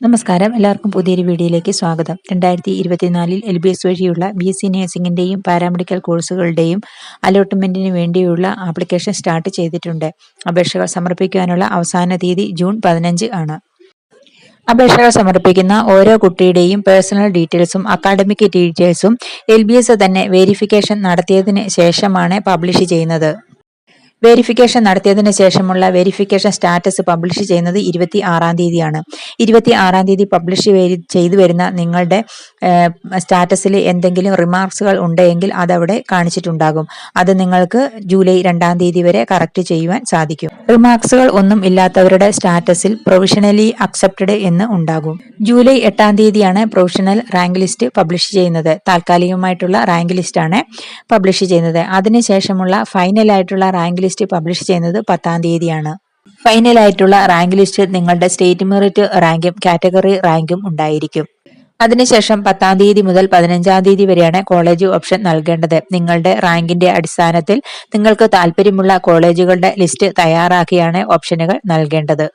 നമസ്കാരം. എല്ലാവർക്കും പുതിയൊരു വീഡിയോയിലേക്ക് സ്വാഗതം. രണ്ടായിരത്തി ഇരുപത്തിനാലിൽ എൽ ബി എസ് വഴിയുള്ള ബി എസ് സി നഴ്സിംഗിന്റെയും പാരാമെഡിക്കൽ കോഴ്സുകളുടെയും അലോട്ട്മെന്റിന് വേണ്ടിയുള്ള ആപ്ലിക്കേഷൻ സ്റ്റാർട്ട് ചെയ്തിട്ടുണ്ട്. അപേക്ഷകൾ സമർപ്പിക്കാനുള്ള അവസാന തീയതി ജൂൺ പതിനഞ്ച് ആണ്. അപേക്ഷകൾ സമർപ്പിക്കുന്ന ഓരോ കുട്ടിയുടെയും പേഴ്സണൽ ഡീറ്റെയിൽസും അക്കാഡമിക് ഡീറ്റെയിൽസും എൽ തന്നെ വെരിഫിക്കേഷൻ നടത്തിയതിന് ശേഷമാണ് പബ്ലിഷ് ചെയ്യുന്നത്. വെരിഫിക്കേഷൻ നടത്തിയതിനു ശേഷമുള്ള വെരിഫിക്കേഷൻ സ്റ്റാറ്റസ് പബ്ലിഷ് ചെയ്യുന്നത് ഇരുപത്തി ആറാം തീയതിയാണ്. ഇരുപത്തി ആറാം തീയതി പബ്ലിഷ് ചെയ്തു വരുന്ന നിങ്ങളുടെ സ്റ്റാറ്റസിൽ എന്തെങ്കിലും റിമാർക്സുകൾ ഉണ്ടെങ്കിൽ അതവിടെ കാണിച്ചിട്ടുണ്ടാകും. അത് നിങ്ങൾക്ക് ജൂലൈ രണ്ടാം തീയതി വരെ കറക്റ്റ് ചെയ്യുവാൻ സാധിക്കും. റിമാർക്സുകൾ ഒന്നും ഇല്ലാത്തവരുടെ സ്റ്റാറ്റസിൽ പ്രൊവിഷണലി അക്സെപ്റ്റഡ് എന്ന് ഉണ്ടാകും. ജൂലൈ എട്ടാം തീയതിയാണ് പ്രൊവിഷണൽ റാങ്ക് ലിസ്റ്റ് പബ്ലിഷ് ചെയ്യുന്നത്. താൽക്കാലികമായിട്ടുള്ള റാങ്ക് ലിസ്റ്റാണ് പബ്ലിഷ് ചെയ്യുന്നത്. അതിനുശേഷമുള്ള ഫൈനലായിട്ടുള്ള റാങ്ക് ലിസ്റ്റ് പബ്ലിഷ് ചെയ്യുന്നത് പത്താം തീയതിയാണ്. ഫൈനൽ ആയിട്ടുള്ള റാങ്ക് ലിസ്റ്റ് നിങ്ങളുടെ സ്റ്റേറ്റ് മെറിറ്റ് റാങ്കും കാറ്റഗറി റാങ്കും ഉണ്ടായിരിക്കും. അതിനുശേഷം പത്താം തീയതി മുതൽ പതിനഞ്ചാം തീയതി വരെയാണ് കോളേജ് ഓപ്ഷൻ നൽകേണ്ടത്. നിങ്ങളുടെ റാങ്കിന്റെ അടിസ്ഥാനത്തിൽ നിങ്ങൾക്ക് താല്പര്യമുള്ള കോളേജുകളുടെ ലിസ്റ്റ് തയ്യാറാക്കിയാണ് ഓപ്ഷനുകൾ നൽകേണ്ടത്.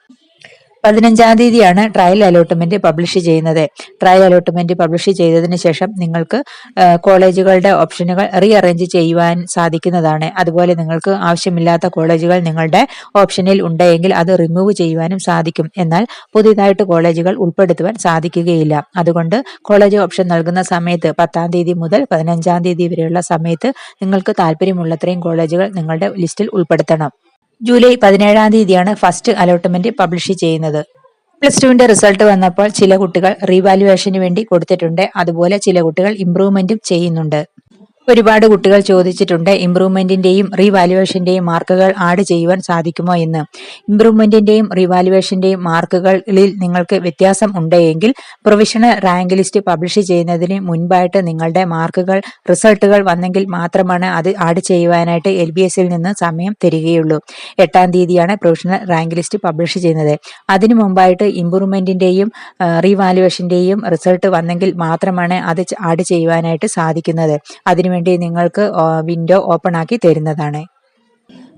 പതിനഞ്ചാം തീയതിയാണ് ട്രയൽ അലോട്ട്മെന്റ് പബ്ലിഷ് ചെയ്യുന്നത്. ട്രയൽ അലോട്ട്മെന്റ് പബ്ലിഷ് ചെയ്തതിന് ശേഷം നിങ്ങൾക്ക് കോളേജുകളുടെ ഓപ്ഷനുകൾ റീ അറേഞ്ച് ചെയ്യുവാൻ സാധിക്കുന്നതാണ്. അതുപോലെ നിങ്ങൾക്ക് ആവശ്യമില്ലാത്ത കോളേജുകൾ നിങ്ങളുടെ ഓപ്ഷനിൽ ഉണ്ടെങ്കിൽ അത് റിമൂവ് ചെയ്യുവാനും സാധിക്കും. എന്നാൽ പുതിയതായിട്ട് കോളേജുകൾ ഉൾപ്പെടുത്തുവാൻ സാധിക്കുകയില്ല. അതുകൊണ്ട് കോളേജ് ഓപ്ഷൻ നൽകുന്ന സമയത്ത് പത്താം തീയതി മുതൽ പതിനഞ്ചാം തീയതി വരെയുള്ള സമയത്ത് നിങ്ങൾക്ക് താല്പര്യമുള്ളത്രയും കോളേജുകൾ നിങ്ങളുടെ ലിസ്റ്റിൽ ഉൾപ്പെടുത്തണം. ജൂലൈ പതിനേഴാം തീയതിയാണ് ഫസ്റ്റ് അലോട്ട്മെന്റ് പബ്ലിഷ് ചെയ്യുന്നത്. പ്ലസ് ടുവിന്റെ റിസൾട്ട് വന്നപ്പോൾ ചില കുട്ടികൾ റീവാലുവേഷന് വേണ്ടി കൊടുത്തിട്ടുണ്ട്. അതുപോലെ ചില കുട്ടികൾ ഇംപ്രൂവ്മെന്റും ചെയ്യുന്നുണ്ട്. ഒരുപാട് കുട്ടികൾ ചോദിച്ചിട്ടുണ്ട് ഇംപ്രൂവ്മെന്റിന്റെയും റീവാലുവേഷന്റെയും മാർക്കുകൾ ആഡ് ചെയ്യുവാൻ സാധിക്കുമോ? എന്ന്. ഇംപ്രൂവ്മെന്റിന്റെയും റീവാലുവേഷന്റെയും മാർക്കുകളിൽ നിങ്ങൾക്ക് വ്യത്യാസം ഉണ്ടെങ്കിൽ പ്രൊവിഷണൽ റാങ്ക് ലിസ്റ്റ് പബ്ലിഷ് ചെയ്യുന്നതിന് മുൻപായിട്ട് നിങ്ങളുടെ മാർക്കുകൾ റിസൾട്ടുകൾ വന്നെങ്കിൽ മാത്രമാണ് അത് ആഡ് ചെയ്യുവാനായിട്ട് എൽ ബി എസിൽ നിന്ന് സമയം തരികയുള്ളൂ. എട്ടാം തീയതിയാണ് പ്രൊവിഷണൽ റാങ്ക് ലിസ്റ്റ് പബ്ലിഷ് ചെയ്യുന്നത്. അതിനു മുമ്പായിട്ട് ഇംപ്രൂവ്മെന്റിന്റെയും റീവാലുവേഷന്റെയും റിസൾട്ട് വന്നെങ്കിൽ മാത്രമാണ് അത് ആഡ് ചെയ്യുവാനായിട്ട് സാധിക്കുന്നത്. അതിനു വേണ്ടി നിങ്ങൾക്ക് വിൻഡോ ഓപ്പൺ ആക്കി തരുന്നതാണ്.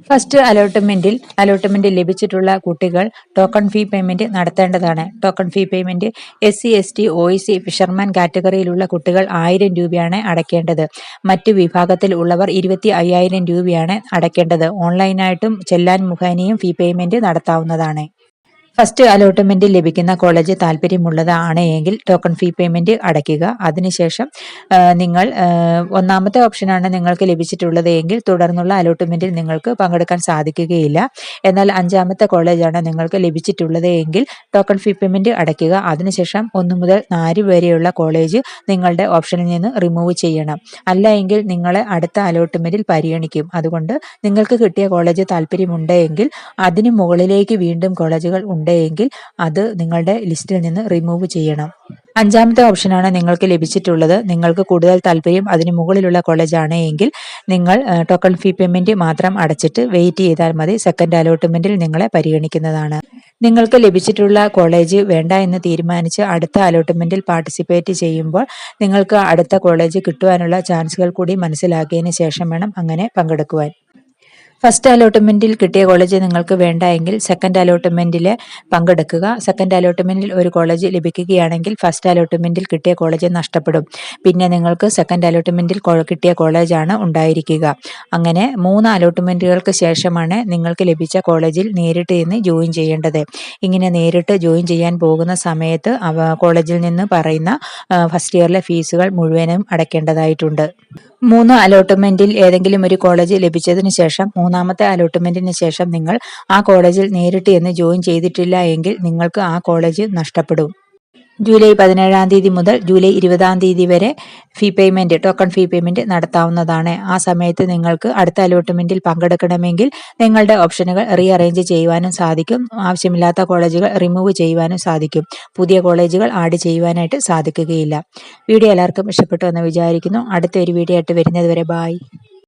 ഫസ്റ്റ് അലോട്ട്മെന്റിൽ അലോട്ട്മെന്റ് ലഭിച്ചിട്ടുള്ള കുട്ടികൾ token fee payment നടത്തേണ്ടതാണ്. Token fee payment S C S T O C fisherman കാറ്റഗറിയിലുള്ള കുട്ടികൾ ആയിരം രൂപയാണ് അടയ്ക്കേണ്ടത്. മറ്റു വിഭാഗത്തിൽ ഉള്ളവർ ഇരുപത്തി അയ്യായിരം രൂപയാണ് അടയ്ക്കേണ്ടത്. ഓൺലൈനായിട്ടും ചെല്ലാൻ മുഖേനയും ഫീ പേയ്മെന്റ് നടത്താവുന്നതാണ്. ഫസ്റ്റ് അലോട്ട്മെന്റ് ലഭിക്കുന്ന കോളേജ് താല്പര്യമുള്ളതാണ് എങ്കിൽ ടോക്കൺ ഫീ പേയ്മെന്റ് അടയ്ക്കുക. അതിനുശേഷം നിങ്ങൾ ഒന്നാമത്തെ ഓപ്ഷനാണ് നിങ്ങൾക്ക് ലഭിച്ചിട്ടുള്ളത് എങ്കിൽ തുടർന്നുള്ള അലോട്ട്മെന്റിൽ നിങ്ങൾക്ക് പങ്കെടുക്കാൻ സാധിക്കുകയില്ല. എന്നാൽ അഞ്ചാമത്തെ കോളേജാണ് നിങ്ങൾക്ക് ലഭിച്ചിട്ടുള്ളത് എങ്കിൽ ടോക്കൺ ഫീ പേയ്മെന്റ് അടയ്ക്കുക. അതിനുശേഷം ഒന്ന് മുതൽ നാല് വരെയുള്ള കോളേജ് നിങ്ങളുടെ ഓപ്ഷനിൽ നിന്ന് റിമൂവ് ചെയ്യണം. അല്ല എങ്കിൽ നിങ്ങളെ അടുത്ത അലോട്ട്മെന്റിൽ പരിഗണിക്കും. അതുകൊണ്ട് നിങ്ങൾക്ക് കിട്ടിയ കോളേജ് താല്പര്യമുണ്ട് എങ്കിൽ അതിന് മുകളിലേക്ക് വീണ്ടും കോളേജുകൾ ഉണ്ട്. ഉണ്ടെങ്കിൽ അത് നിങ്ങളുടെ ലിസ്റ്റിൽ നിന്ന് റിമൂവ് ചെയ്യണം. അഞ്ചാമത്തെ ഓപ്ഷനാണ് നിങ്ങൾക്ക് ലഭിച്ചിട്ടുള്ളത്. നിങ്ങൾക്ക് കൂടുതൽ താല്പര്യം അതിന് മുകളിലുള്ള കോളേജാണ് എങ്കിൽ നിങ്ങൾ ടോക്കൺ ഫീ പേയ്മെന്റ് മാത്രം അടച്ചിട്ട് വെയിറ്റ് ചെയ്താൽ മതി. സെക്കൻഡ് അലോട്ട്മെന്റിൽ നിങ്ങളെ പരിഗണിക്കുന്നതാണ്. നിങ്ങൾക്ക് ലഭിച്ചിട്ടുള്ള കോളേജ് വേണ്ട എന്ന് തീരുമാനിച്ച് അടുത്ത അലോട്ട്മെന്റിൽ പാർട്ടിസിപ്പേറ്റ് ചെയ്യുമ്പോൾ നിങ്ങൾക്ക് അടുത്ത കോളേജ് കിട്ടുവാനുള്ള ചാൻസുകൾ കൂടി മനസ്സിലാക്കിയതിന് ശേഷം വേണം അങ്ങനെ പങ്കെടുക്കുവാൻ. ഫസ്റ്റ് അലോട്ട്മെന്റിൽ കിട്ടിയ കോളേജ് നിങ്ങൾക്ക് വേണ്ട എങ്കിൽ സെക്കൻഡ് അലോട്ട്മെന്റിൽ പങ്കെടുക്കുക. സെക്കൻഡ് അലോട്ട്മെന്റിൽ ഒരു കോളേജ് ലഭിക്കുകയാണെങ്കിൽ ഫസ്റ്റ് അലോട്ട്മെന്റിൽ കിട്ടിയ കോളേജ് നഷ്ടപ്പെടും. പിന്നെ നിങ്ങൾക്ക് സെക്കൻഡ് അലോട്ട്മെന്റിൽ കിട്ടിയ കോളേജാണ് ഉണ്ടായിരിക്കുക. അങ്ങനെ മൂന്ന് അലോട്ട്മെന്റുകൾക്ക് ശേഷമാണ് നിങ്ങൾക്ക് ലഭിച്ച കോളേജിൽ നേരിട്ട് നിന്ന് ജോയിൻ ചെയ്യേണ്ടത്. ഇങ്ങനെ നേരിട്ട് ജോയിൻ ചെയ്യാൻ പോകുന്ന സമയത്ത് കോളേജിൽ നിന്ന് പറയുന്ന ഫസ്റ്റ് ഇയറിലെ ഫീസുകൾ മുഴുവനും അടയ്ക്കേണ്ടതായിട്ടുണ്ട്. മൂന്ന് അലോട്ട്മെന്റിൽ ഏതെങ്കിലും ഒരു കോളേജ് ലഭിച്ചതിന് ശേഷം മൂന്നാമത്തെ അലോട്ട്മെന്റിന് ശേഷം നിങ്ങൾ ആ കോളേജിൽ നേരിട്ട് എന്ന് ജോയിൻ ചെയ്തിട്ടില്ല എങ്കിൽ നിങ്ങൾക്ക് ആ കോളേജ് നഷ്ടപ്പെടും. ജൂലൈ പതിനേഴാം തീയതി മുതൽ ജൂലൈ ഇരുപതാം തീയതി വരെ fee payment token fee payment നടത്താവുന്നതാണ്. ആ സമയത്ത് നിങ്ങൾക്ക് അടുത്ത അലോട്ട്മെന്റിൽ പങ്കെടുക്കണമെങ്കിൽ നിങ്ങളുടെ ഓപ്ഷനുകൾ റീ അറേഞ്ച് ചെയ്യുവാനും സാധിക്കും. ആവശ്യമില്ലാത്ത കോളേജുകൾ റിമൂവ് ചെയ്യുവാനും സാധിക്കും. പുതിയ കോളേജുകൾ ആഡ് ചെയ്യുവാനായിട്ട് സാധിക്കുകയില്ല. വീഡിയോ എല്ലാവർക്കും ഇഷ്ടപ്പെട്ടു എന്ന് വിചാരിക്കുന്നു. അടുത്ത ഒരു വീഡിയോ ആയിട്ട് വരുന്നത് വരെ ബായ്